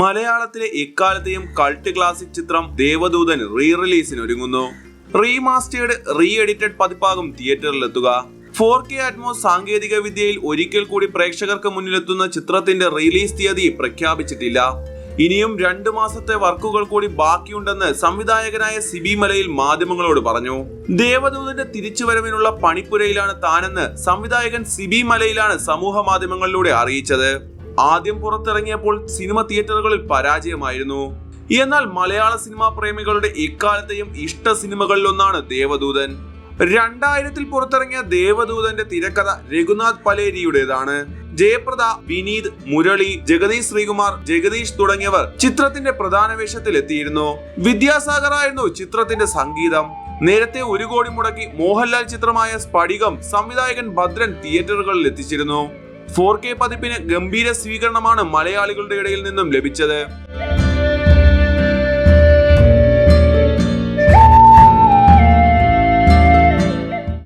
മലയാളത്തിലെ ഇക്കാലത്തെയും cult classic ചിത്രം Devadoothan re റിലീസിന് ഒരുങ്ങുന്നു. റീമാസ്റ്റേർഡ് റീ എഡിറ്റഡ് പതിപ്പാകും തിയേറ്ററിലെത്തുക ഫോർ കെ അറ്റ്മോസ് സാങ്കേതിക വിദ്യയിൽ ഒരിക്കൽ കൂടി പ്രേക്ഷകർക്ക് മുന്നിലെത്തുന്ന ചിത്രത്തിന്റെ റിലീസ് തീയതി പ്രഖ്യാപിച്ചിട്ടില്ല. ഇനിയും രണ്ടു മാസത്തെ വർക്കുകൾ കൂടി ബാക്കിയുണ്ടെന്ന് സംവിധായകനായ സിബി മലയിൽ മാധ്യമങ്ങളോട് പറഞ്ഞു. ദേവദൂതന്റെ തിരിച്ചുവരവിനുള്ള പണിപ്പുരയിലാണ് താനെന്ന് സംവിധായകൻ സിബി മലയിലാണ് സമൂഹ മാധ്യമങ്ങളിലൂടെ അറിയിച്ചത്. ആദ്യം പുറത്തിറങ്ങിയപ്പോൾ സിനിമ തിയേറ്ററുകളിൽ പരാജയമായിരുന്നു. എന്നാൽ മലയാള സിനിമാ പ്രേമികളുടെ ഇക്കാലത്തെയും ഇഷ്ട സിനിമകളിലൊന്നാണ് ദേവദൂതൻ. രണ്ടായിരത്തിൽ പുറത്തിറങ്ങിയ ദേവദൂതന്റെ തിരക്കഥ രഘുനാഥ് പലേരിയുടേതാണ്. ജയപ്രദ വിനീത് മുരളി ജഗദീഷ് ശ്രീകുമാർ ജഗദീഷ് തുടങ്ങിയവർ ചിത്രത്തിന്റെ പ്രധാന വേഷത്തിൽ എത്തിയിരുന്നു വിദ്യാസാഗർ ആയിരുന്നു ചിത്രത്തിന്റെ സംഗീതം. നേരത്തെ ഒരു കോടി മുടക്കി മോഹൻലാൽ ചിത്രമായ സ്ഫടികം സംവിധായകൻ ഭദ്രൻ തിയേറ്ററുകളിൽ എത്തിച്ചിരുന്നു ഫോർ കെ പതിപ്പിന് ഗംഭീര സ്വീകരണമാണ് മലയാളികളുടെ ഇടയിൽ നിന്നും ലഭിച്ചത്.